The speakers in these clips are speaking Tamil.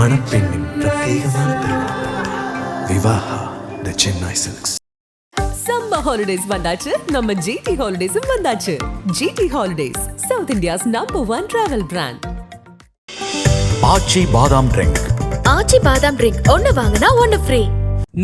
மணப்பெண்ணின் பிரத்யேகமான திருமணம். Vivaha the Chennai silks summer holidays வந்தாச்சு. நம்ம ஜிடி ஹாலிடேஸும் வந்தாச்சு. GT holidays south India's number one travel brand Aachi badam drink Aachi பாதாம் ட்ரிங்க் ஒன்னு வாங்கினா ஒன்னு ஃப்ரீ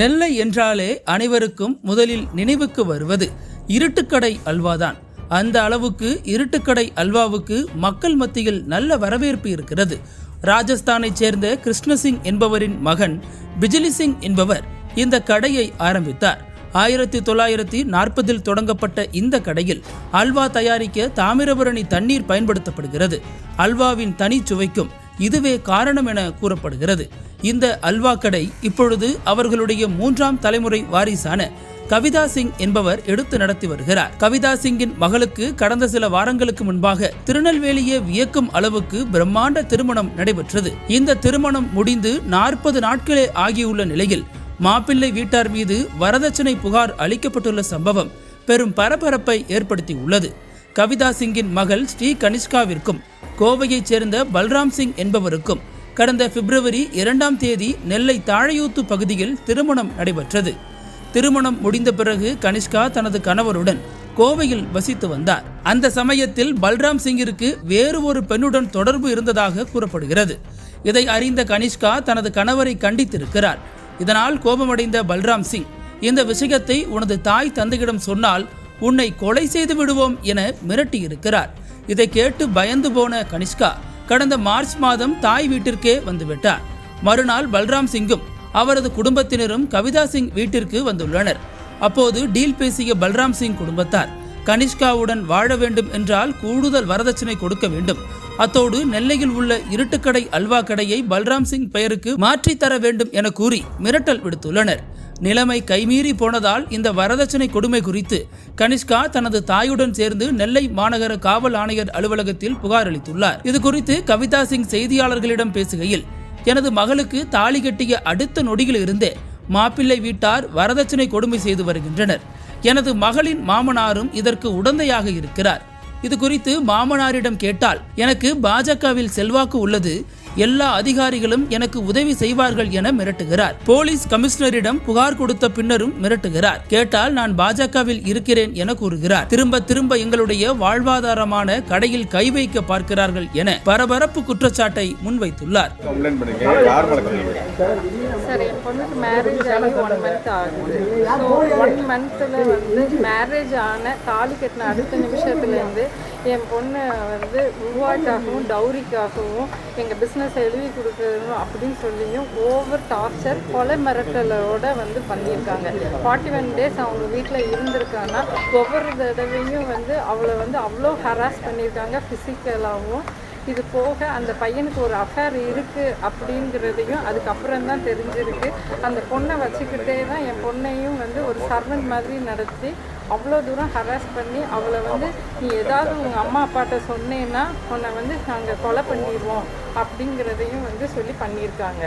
நெல்லை என்றாலே அனைவருக்கும் முதலில் நினைவுக்கு வருவது இருட்டுக்கடை அல்வாதான். அந்த அளவுக்கு இருட்டுக்கடை அல்வாவுக்கு மக்கள் மத்தியில் நல்ல வரவேற்பு இருக்கிறது. ராஜஸ்தானைச் சேர்ந்த கிருஷ்ணசிங் என்பவரின் மகன் பிஜிலி சிங் என்பவர் இந்த கடையை ஆரம்பித்தார். ஆயிரத்தி தொள்ளாயிரத்தி நாற்பதில் தொடங்கப்பட்ட இந்த கடையில் அல்வா தயாரிக்க தாமிரபரணி தண்ணீர் பயன்படுத்தப்படுகிறது. அல்வாவின் தனி சுவைக்கும் இதுவே காரணம் என கூறப்படுகிறது. இந்த அல்வா கடை இப்பொழுது அவர்களுடைய மூன்றாம் தலைமுறை வாரிசான கவிதா சிங் என்பவர் எடுத்து நடத்தி வருகிறார். கவிதா சிங்கின் மகளுக்கு கடந்த சில வாரங்களுக்கு முன்பாக திருநெல்வேலியை வியக்கும் அளவுக்கு பிரம்மாண்ட திருமணம் நடைபெற்றது. இந்த திருமணம் முடிந்து நாற்பது நாட்களே ஆகியுள்ள நிலையில் மாப்பிள்ளை வீட்டார் மீது வரதட்சணை புகார் அளிக்கப்பட்டுள்ள சம்பவம் பெரும் பரபரப்பை ஏற்படுத்தியுள்ளது. கவிதா சிங்கின் மகள் ஸ்ரீ கனிஷ்காவிற்கும் கோவையைச் சேர்ந்த பல்ராம் சிங் என்பவருக்கும் கடந்த பிப்ரவரி இரண்டாம் தேதி நெல்லை தாழையூத்து பகுதியில் திருமணம் நடைபெற்றது. திருமணம் முடிந்த பிறகு கனிஷ்கா தனது கணவருடன் கோவையில் வசித்து வந்தார். அந்த சமயத்தில் பல்ராம் சிங்கிற்கு வேறு ஒரு பெண்ணுடன் தொடர்பு இருந்ததாக கூறப்படுகிறது. இதை அறிந்த கனிஷ்கா தனது கணவரை கண்டித்திருக்கிறார். இதனால் கோபமடைந்த பல்ராம் சிங் இந்த விஷயத்தை உனது தாய் தந்தையிடம் சொன்னால் உன்னை கொலை செய்து விடுவோம் என மிரட்டியிருக்கிறார். இதை கேட்டு பயந்து போன கனிஷ்கா கடந்த மார்ச் மாதம் தாய் வீட்டிற்கே வந்துவிட்டார். மறுநாள் பல்ராம் சிங்கும் அவரது குடும்பத்தினரும் கவிதா சிங் வீட்டிற்கு வந்துள்ளனர். அப்போது டீல் பேசிய பல்ராம் சிங் குடும்பத்தார் கனிஷ்காவுடன் வாழ வேண்டும் என்றால் கூடுதல் வரதட்சணை கொடுக்க வேண்டும். அத்தோடு நெல்லையில் உள்ள இருட்டுக்கடை அல்வா கடையை பல்ராம் சிங் பெயருக்கு மாற்றி தர வேண்டும் என கூறி மிரட்டல் விடுத்துள்ளனர். நிலைமை கைமீறி போனதால் இந்த வரதட்சணை கொடுமை குறித்து கனிஷ்கா தனது தாயுடன் சேர்ந்து நெல்லை மாநகர காவல் ஆணையர் அலுவலகத்தில் புகார் அளித்துள்ளார் இது குறித்து கவிதா சிங் செய்தியாளர்களிடம் பேசுகையில் எனது மகளுக்கு தாலி கட்டிய அடுத்த நொடியில் இருந்தே மாப்பிள்ளை வீட்டார் வரதட்சணை கொடுமை செய்து வருகின்றனர். எனது மகளின் மாமனாரும் இதற்கு உடந்தையாக இருக்கிறார். இது குறித்து மாமனாரிடம் கேட்டால் எனக்கு பாஜகவில் செல்வாக்கு உள்ளது எல்லா அதிகாரிகளும் எனக்கு உதவி செய்வார்கள் என மிரட்டுகிறார். போலீஸ் கமிஷனரிடம் புகார் கொடுத்த பின்னரும் மிரட்டுகிறார். கேட்டால் நான் பாஜகவில் இருக்கிறேன் என கூறுகிறார். திரும்ப திரும்ப எங்களுடைய வாழ்வாதாரமான கடையில் கை வைக்க பார்க்கிறார்கள் என பரபரப்பு குற்றச்சாட்டை முன்வைத்துள்ளார். மேரேஜ் ஆன தாலி கட்டின அடுத்த நிமிஷத்துலேருந்து என் பொண்ணு வந்து ரூபாய்க்காகவும் டௌரிக்காகவும் எங்கள் பிஸ்னஸ் எழுதி கொடுக்கணும் அப்படின்னு சொல்லியும் ஓவர் டார்ச்சர் கொலை மிரட்டலோட வந்து பண்ணியிருக்காங்க. ஃபார்ட்டி ஒன் டேஸ் அவங்க வீட்டில் இருந்திருக்காங்கன்னா ஒவ்வொரு தடவையும் வந்து அவளை வந்து அவ்வளோ ஹராஸ் பண்ணியிருக்காங்க ஃபிசிக்கலாகவும் இது போக அந்த பையனுக்கு ஒரு அஃபேர் இருக்குது அப்படிங்கிறதையும் அதுக்கப்புறம் தான் தெரிஞ்சிருக்கு. அந்த பொண்ணை வச்சுக்கிட்டே தான் என் பொண்ணையும் வந்து ஒரு சர்வெண்ட் மாதிரி நடத்தி அவ்வளோ தூரம் ஹராஸ் பண்ணி அவளை வந்து நீ ஏதாவது உங்கள் அம்மா அப்பாட்ட சொன்னேன்னா உன்னை வந்து நாங்கள் கொலை பண்ணிடுவோம் அப்படிங்கிறதையும் வந்து சொல்லி பண்ணியிருக்காங்க.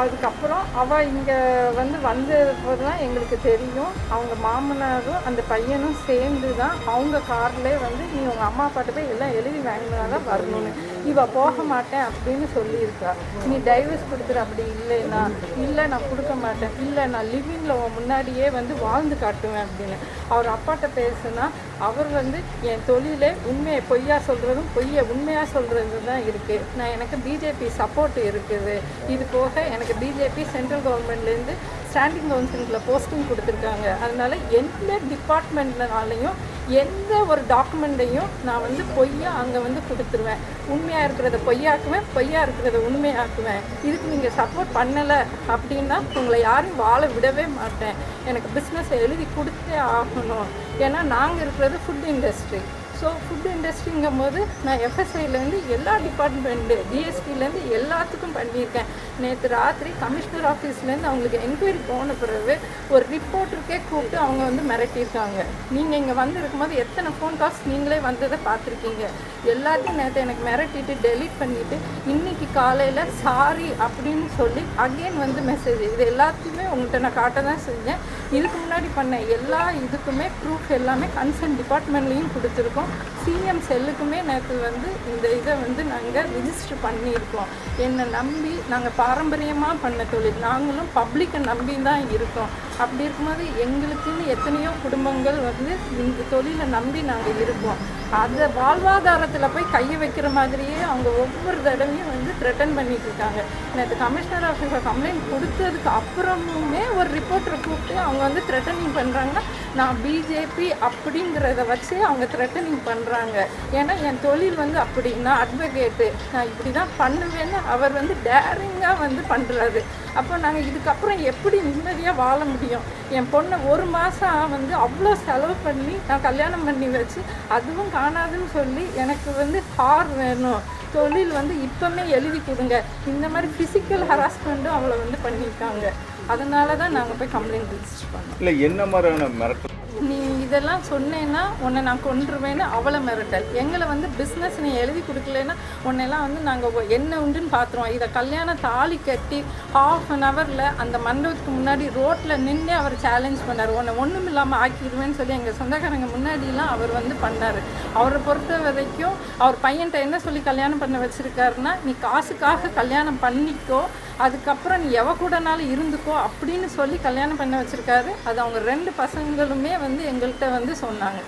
அதுக்கப்புறம் அவள் இங்கே வந்து வந்தப்போ தான் எங்களுக்கு தெரியும். அவங்க மாமனாரும் அந்த பையனும் சேர்ந்து தான் அவங்க கார்லேயே வந்து நீ உங்கள் அம்மா அப்பாட்ட போய் எல்லாம் எழுதி வாங்கினா தான் வரணும்னு. இவ போக மாட்டேன் அப்படின்னு சொல்லியிருக்கா. நீ டைவர்ஸ் கொடுத்துரு அப்படி இல்லைன்னா இல்லை நான் கொடுக்க மாட்டேன் இல்லை நான் லிவிங்கில் முன்னாடியே வந்து வாழ்ந்து காட்டுவேன் அப்படின்னு. அவர் அப்பாட்ட பேசுனா அவர் வந்து என் தொழிலே உண்மையை பொய்யா சொல்கிறதும் பொய்யை உண்மையாக சொல்கிறது தான் இருக்குது நான் எனக்கு பிஜேபி சப்போர்ட் இருக்குது. இது போக எனக்கு பிஜேபி சென்ட்ரல் கவர்மெண்ட்லேருந்து ஸ்டாண்டிங் கவுன்சிலில் போஸ்டிங் கொடுத்துருக்காங்க. அதனால எந்த டிபார்ட்மெண்ட்னாலையும் எந்த ஒரு டாக்குமெண்ட்டையும் நான் வந்து பொய்யா அங்கே வந்து கொடுத்துருவேன். உண்மையாக இருக்கிறத பொய்யாக்குவேன் பொய்யா இருக்கிறத உண்மையாக்குவேன். இதுக்கு நீங்கள் சப்போர்ட் பண்ணலை அப்படின்னா உங்களை யாரும் வாழ விடவே மாட்டேன். எனக்கு பிஸ்னஸ் எழுதி கொடுத்தே ஆகணும். ஏன்னா நாங்கள் இருக்கிறது ஃபுட் இண்டஸ்ட்ரி ஸோ ஃபுட் இண்டஸ்ட்ரிங்கும் போது நான் எஃப்எஸ்ஐலேருந்து எல்லா டிபார்ட்மெண்ட்டு ஜிஎஸ்டிலேருந்து எல்லாத்துக்கும் பண்ணியிருக்கேன். நேற்று ராத்திரி கமிஷனர் ஆஃபீஸ்லேருந்து அவங்களுக்கு என்கொயரி போன பிறகு ஒரு ரிப்போர்ட்டருக்கே கூப்பிட்டு அவங்க வந்து மிரட்டியிருக்காங்க. நீங்கள் இங்கே வந்து போது எத்தனை ஃபோன் கால்ஸ் நீங்களே வந்ததை பார்த்துருக்கீங்க. எல்லாத்தையும் நேற்று எனக்கு மிரட்டிட்டு டெலீட் பண்ணிவிட்டு இன்னைக்கு காலையில் சாரி அப்படின்னு சொல்லி அகெயின் வந்து மெசேஜ் இது எல்லாத்தையுமே உங்கள்கிட்ட நான் காட்ட தான் செஞ்சேன். இதுக்கு முன்னாடி பண்ண எல்லா இதுக்குமே ப்ரூஃப் எல்லாமே கன்சர்ன் டிபார்ட்மெண்ட்லேயும் கொடுத்துருக்கோம். சிஎம் செல்லுக்குமே நேற்று வந்து இந்த இதை வந்து நாங்கள் ரிஜிஸ்டர் பண்ணியிருக்கோம். என்னை நம்பி நாங்கள் பாரம்பரியமாக பண்ண தொழில். நாங்களும் பப்ளிக்கை நம்பி தான் இருக்கோம். அப்படி இருக்கும்போது எங்களுக்குன்னு எத்தனையோ குடும்பங்கள் வந்து இந்த தொழிலை நம்பி நாங்கள் இருக்கோம். அதை வாழ்வாதாரத்தில் போய் கையை வைக்கிற மாதிரியே அவங்க ஒவ்வொரு தடவையும் வந்து த்ரெட்டன் பண்ணிட்டு இருக்காங்க. நேற்று கமிஷனர் ஆஃபீஸில் கம்ப்ளைண்ட் கொடுத்ததுக்கு அப்புறமுமே ஒரு ரிப்போர்ட்டரை கூப்பிட்டு அவங்க வந்து த்ரெட்டனிங் பண்ணுறாங்கன்னா நான் பிஜேபி அப்படிங்கிறத வச்சு அவங்க த்ரெட்டனிங் பண்ணுறாங்க ஏன்னா என் தொழில் வந்து அப்படி நான் அட்வொகேட்டு நான் இப்படி தான் பண்ணுவேன்னு அவர் வந்து டேரிங்காக வந்து பண்ணுறாரு அப்போ நாங்கள் இதுக்கப்புறம் எப்படி நிம்மதியாக வாழ முடியும்? என் பொண்ணை ஒரு மாதம் வந்து அவ்வளோ செலவு பண்ணி நான் கல்யாணம் பண்ணி வச்சு அதுவும் காணாதுன்னு சொல்லி எனக்கு வந்து கார் வேணும். தொழில் வந்து இப்போமே எழுதி கொடுங்க. இந்த மாதிரி ஃபிசிக்கல் ஹராஸ்மெண்ட்டும் அவளை வந்து பண்ணியிருக்காங்க. அதனால தான் நாங்கள் போய் கம்ப்ளைண்ட் ரிஜிஸ்டர் பண்ணோம் இல்லை என்ன மாதிரியான மிரட்டல்? நீ இதெல்லாம் சொன்னேன்னா உன்னை நான் கொன்றுவேன்னு அவளை மிரட்டல். எங்களை வந்து பிஸ்னஸ் நீ எழுதி கொடுக்கலன்னா உன்னையெல்லாம் வந்து நாங்கள் என்ன உண்டுன்னு பார்த்துருவோம் இதை கல்யாண தாலி கட்டி ஹாஃப் அன் ஹவரில் அந்த மண்டபத்துக்கு முன்னாடி ரோட்டில் நின்று அவர் சேலஞ்ச் பண்ணார். உன்னை ஒன்றும் இல்லாமல் ஆக்கிடுவேன்னு சொல்லி எங்கள் சொந்தக்காரங்க முன்னாடிலாம் அவர் வந்து பண்ணார். அவரை பொறுத்த வரைக்கும் அவர் பையன்கிட்ட என்ன சொல்லி கல்யாணம் பண்ண வச்சுருக்காருன்னா நீ காசுக்காக கல்யாணம் பண்ணிக்கோ அதுக்கப்புறம் நீ எவ கூடனாலும் இருந்துக்கோ அப்படின்னு சொல்லி கல்யாணம் பண்ண வச்சுருக்காரு. அது அவங்க ரெண்டு பசங்களுமே வந்து எங்கள்கிட்ட வந்து சொன்னாங்க.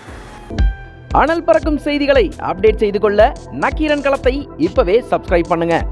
அனல் பறக்கும் செய்திகளை அப்டேட் செய்து கொள்ள நக்கீரன் களத்தை இப்பவே சப்ஸ்கிரைப் பண்ணுங்கள்